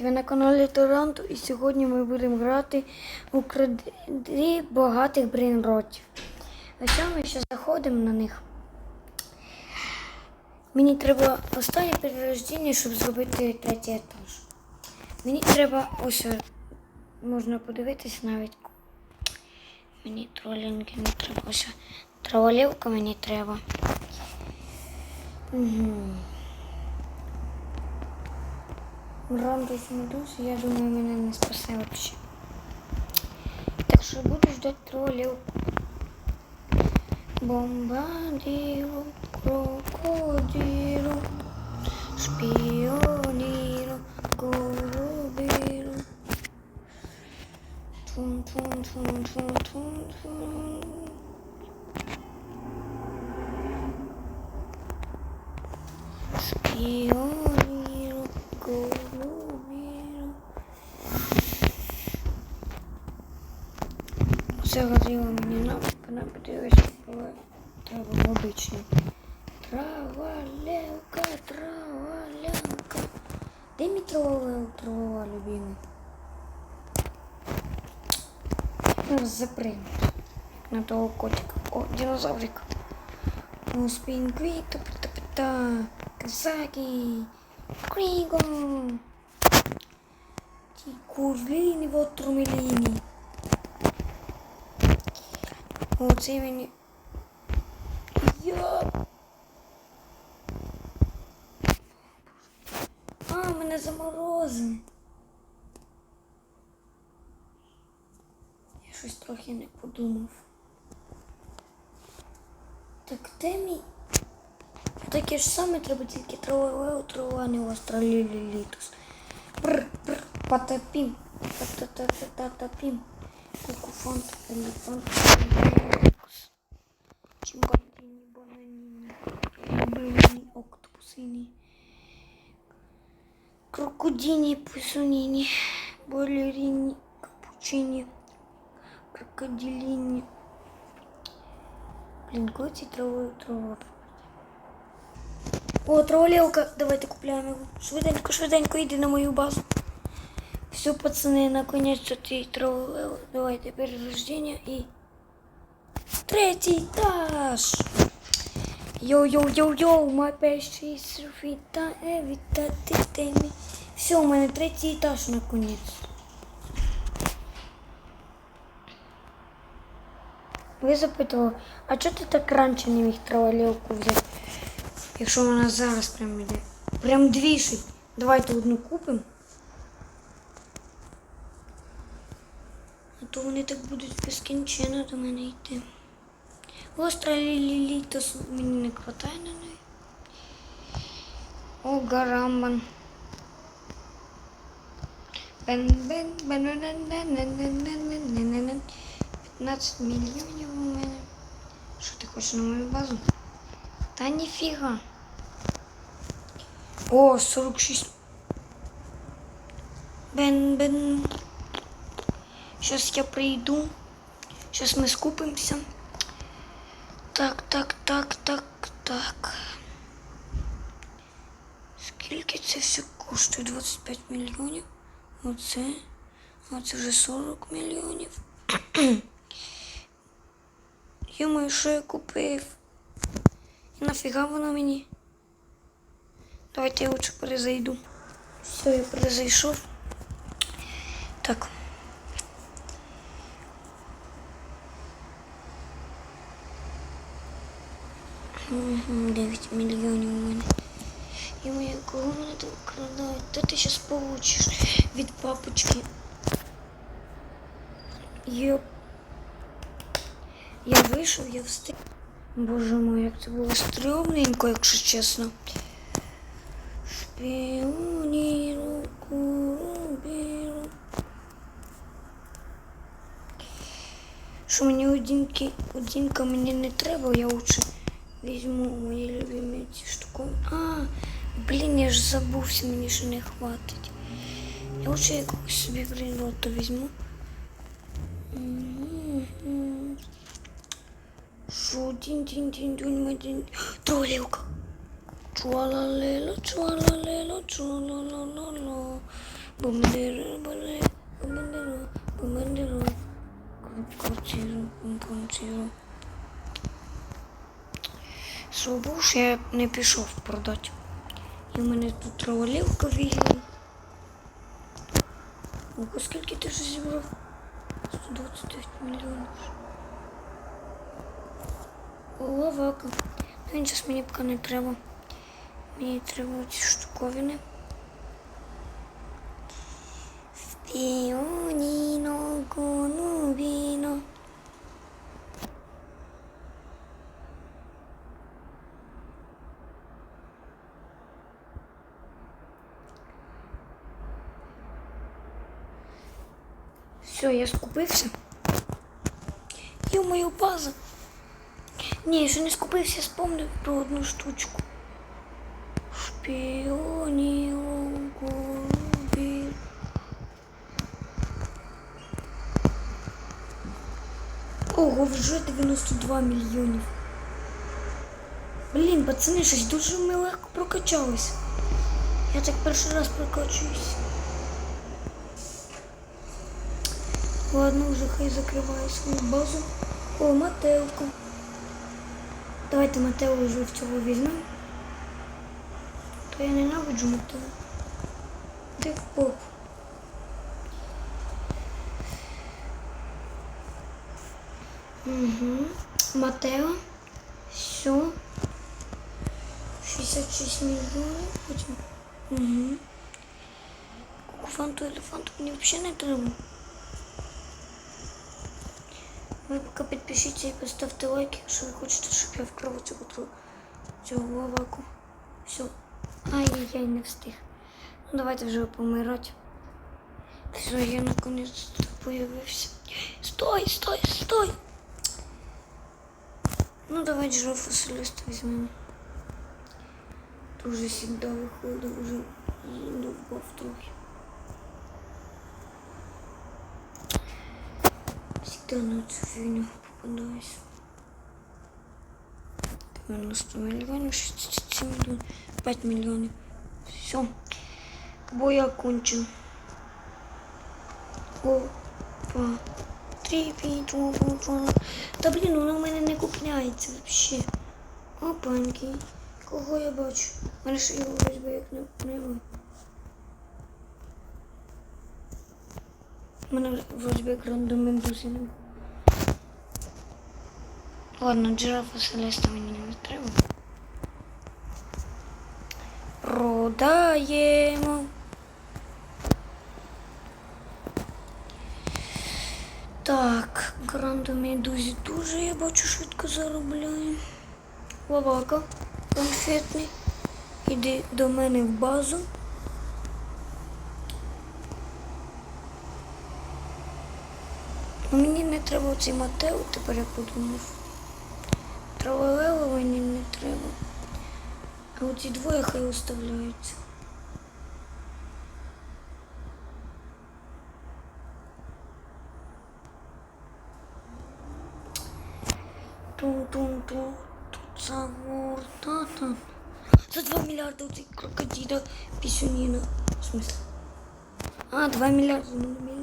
Ви на каналі Торонто і сьогодні ми будемо грати у кради багатих брейнротів. Що ми ще заходимо на них? Мені треба останнє перерождення, щоб зробити третій етаж. Мені треба ось е, можна подивитись навіть. Мені тролінги не треба. Ось е, тролівка мені треба. Угу. Рамдус медуз, я думаю, мене не спасе вообще. Так що буду ждать троллів. Бомбадіру, крокодіру, шпіоніру, голубіру. Тун тун Це горіло мені на понадобилось було траву обичну. Трава левка, трава левка. Де мій трава, трава любимий? Ну, на того котика. О, динозаврик. Ну, спинкви, топта-пта, казаки, кригом. Ті курлини в отрумеліні. Оце мені. Я. А, мене заморозили. Я щось трохи не подумав. Так де мій? Таке ж саме треба тільки трава, трава, не астралілітус. Бр, бр, патапім, пататататапім. Кукуфант, елефант, елефант. октопусині. Крокодині, писуніні, балеріні, капучині, крокодиліні. Блін, коли ці трави трава. О, троллевка, давайте купляємо його. Швиденько, швиденько, йди на мою базу. Все, пацаны, наконец-то ты троллел. Давайте перерождение и... Третий этаж! Йоу-йоу-йоу-йоу, my перший сурфіта, евітати темі. Все, у мене третій етаж наконець. Ви запитували, а чого ти так раніше не міг троллівку взяти? Якщо вона зараз прям іде. Прям дві шить. Давайте одну купимо. А то вони так будуть безкінченно до мене йти. Остра лілітос мені не хватає на неї. О, гарамбан. бен бен бен бен бен бен бен бен бен бен бен 15 мільйонів у мене. Що ти хочеш на мою базу? Та ніфіга. О, 46. Бен бен. Сейчас я прийду. Сейчас мы скупимся. Так, так, так, так, так. Скільки це все коштує? 25 мільйонів. Оце. Оце вже 40 мільйонів. Йому що я купив? І нафіга воно мені? Давайте я лучше перезайду. Все, я перезайшов. Так. 9 мільйонів у мене. І моя кого мене там крадають? Та ти зараз получиш від папочки. Йоп. Я вийшов, я встиг. Боже мой, як це було стрьомненько, якщо чесно. Шпіоніру, курубіру. Що мені одінки, одінка мені не треба, я лучше візьму мої любимі ці штуки. А, блін, я ж забувся, мені ще не хватить. Я лучше якогось собі брелота візьму. Шо, дінь дінь дінь дінь дінь дінь Тролівка. Чуалалело, чуалалело, чуалалалало. бомбандира, бомбандира, бомбандира, бомбандира, квартиру, квартиру. Слабо, що я не пішов продати. І в мене тут траволівка вільна. Ого, скільки ти вже зібрав? 129 мільйонів. Лавака. Ну, він зараз мені поки не треба. Мені треба ці штуковини. Спіоніно конубіно. Все, я скупився. Йо-моє, база. Ні, ще не скупився, я спомнив про одну штучку. Шпіоні голубі. Ого, вже 92 мільйонів. Блін, пацани, щось дуже ми легко прокачались. Я так перший раз прокачуюсь. Ладно, вже хай закриваю свою базу. О, Матеока. Давайте Матео вже в цього візьмемо. То я ненавиджу Матео. Ти в попу. Угу. Матео. Все. 66 мільйонів. Потім. Угу. Кукуфанту елефанту мені взагалі не треба. Ви поки підпишіться і поставте лайк, якщо ви хочете, щоб я вкрав цього цього лаваку. Все. Ай-яй-яй, не встиг. Ну давайте вже помирати. Все, я наконец то появився. Стой, стой, стой! Ну давайте жирафа солиста візьмемо. Дуже завжди виходить, вже задовбав трохи. На эту фигню попадаюсь. 90 миллионов, 67 миллионов, 5 миллионов. Все. Бой окончен. Опа. Три пітру. Та блін, воно в мене не купляється взагалі. Опаньки. Кого я бачу? Мене ж його вроді як не немає. Мене вроді рандом немає. Ладно, джирафа Селеста мені не треба. Продаємо. Так, гранду медузі дуже я бачу швидко заробляє. Лавака конфетний. Іди до мене в базу. треба цей Матео, тепер я подумав. Траволево мені не треба. А оці двоє хай оставляються. Ту-ту-ту, тут загорта. За 2 миллиарда у цей крокодила писюнина. В смысле? А, 2 миллиарда, ну миллион.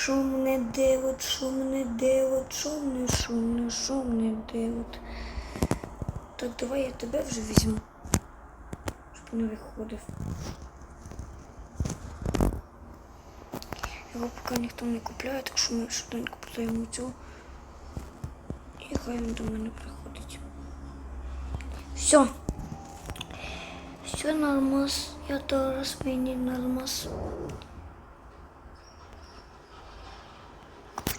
Що мене девот, що мене девот, що мене, що девот. Так, давай я тебе вже візьму. Щоб не виходив. Його поки ніхто не купляє, так що ми швиденько продаємо цього. І хай він до мене приходить. Все. Все нормас. Я зараз мені нормас.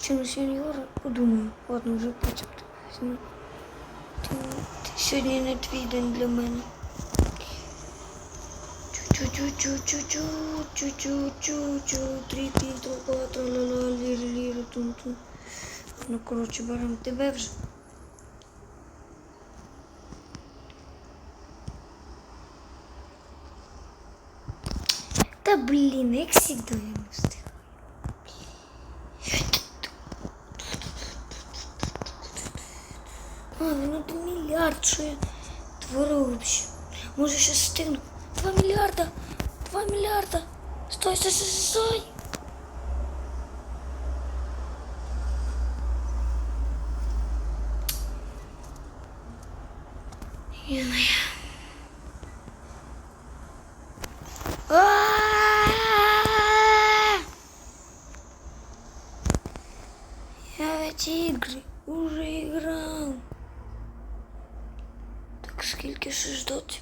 Капучино сеньора, подумаю. Ладно, вже потім сьогодні не твій день для мене. Чу-чу-чу-чу-чу, чу-чу-чу-чу, три пітро, кватро, ла-ла, ліри, тун-тун. Ну, коротше, беремо тебе вже. Та блін, як завжди що я творю вообще. Може ще стигну. Два мільярда! Два мільярда! Стой, стой, стой, стой! А-а-а! Я эти игры ще ждати?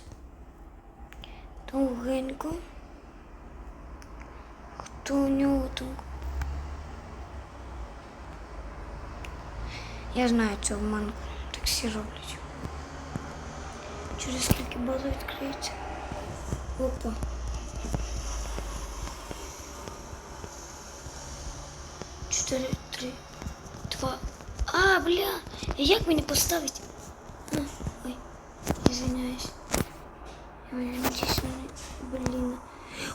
Довгенько. Хто у нього там? Я знаю цю обманку. Так всі роблять. Через скільки база відкриється. Опа. Чотири, три, два. А, бля! Як мені поставити? А, блин.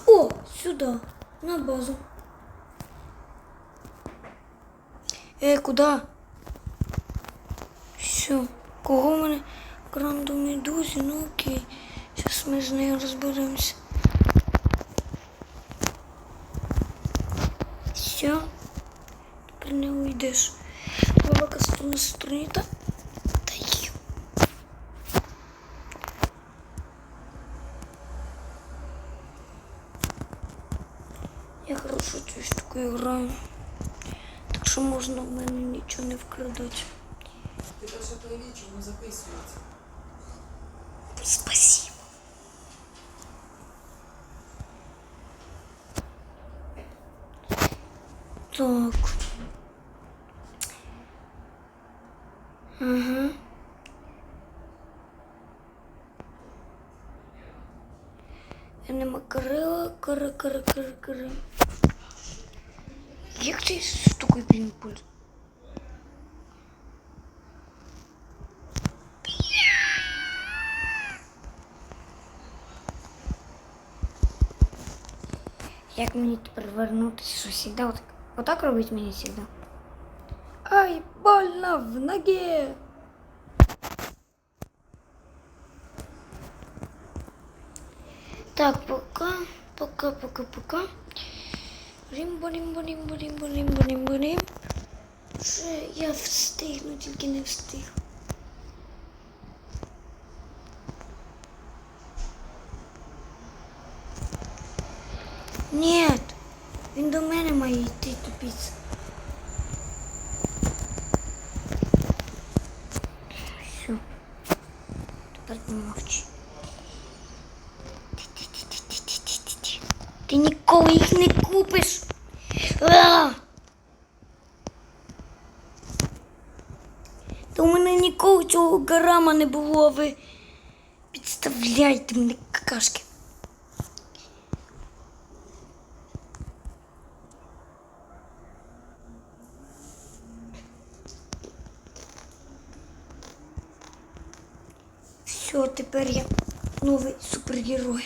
О, сюда, на базу. Э, куда? Все. Кого мене гранду медузі? Ну окей. Зараз ми з нею розберемося. Все. Тепер не уйдеш. Бабака струна струніта. Та й. Я хорошо штуку граю. Так що можна в мене нічого не вкрадати. Ти перше проявіть, чому записується. Спасибо. Так. Ага. Я нема крила, кара, кара, кара, кара. Як ти штукою блін пользуєшся? Як мені тепер вернутися, що завжди отак, отак робить мені завжди. Ай, больно в ноге. Так, пока, пока, пока, пока. Римбо, римбо, римбо, римбо, римбо, римбо, рим. Вже я встигну, тільки не встиг. Нет, він до мене має йти тупіць. Все. Тепер помовчи. Ти-ти-ти-ти-ти-ти-ти-ти. Ти ніколи їх не купиш. А! Та у мене ніколи цього гарама не було, ви підставляйте мене какашки. Все, тепер я новий супергерой.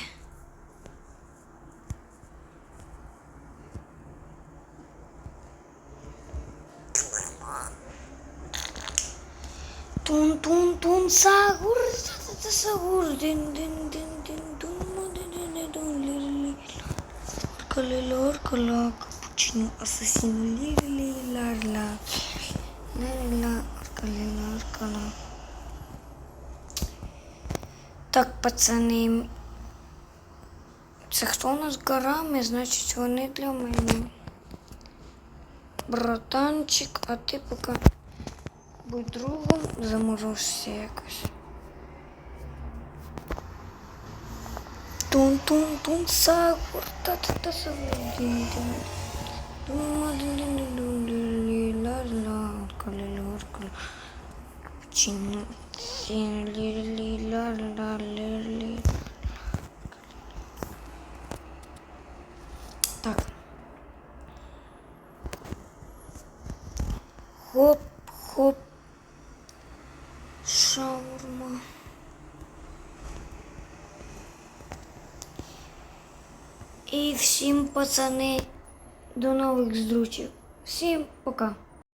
Так, мене. Братанчик, а ти поки будь другом, заморожся якось. Тун-тун-тун, сахар, та-та-та, Так. Хоп. Пацани, до нових зручів. Всім пока.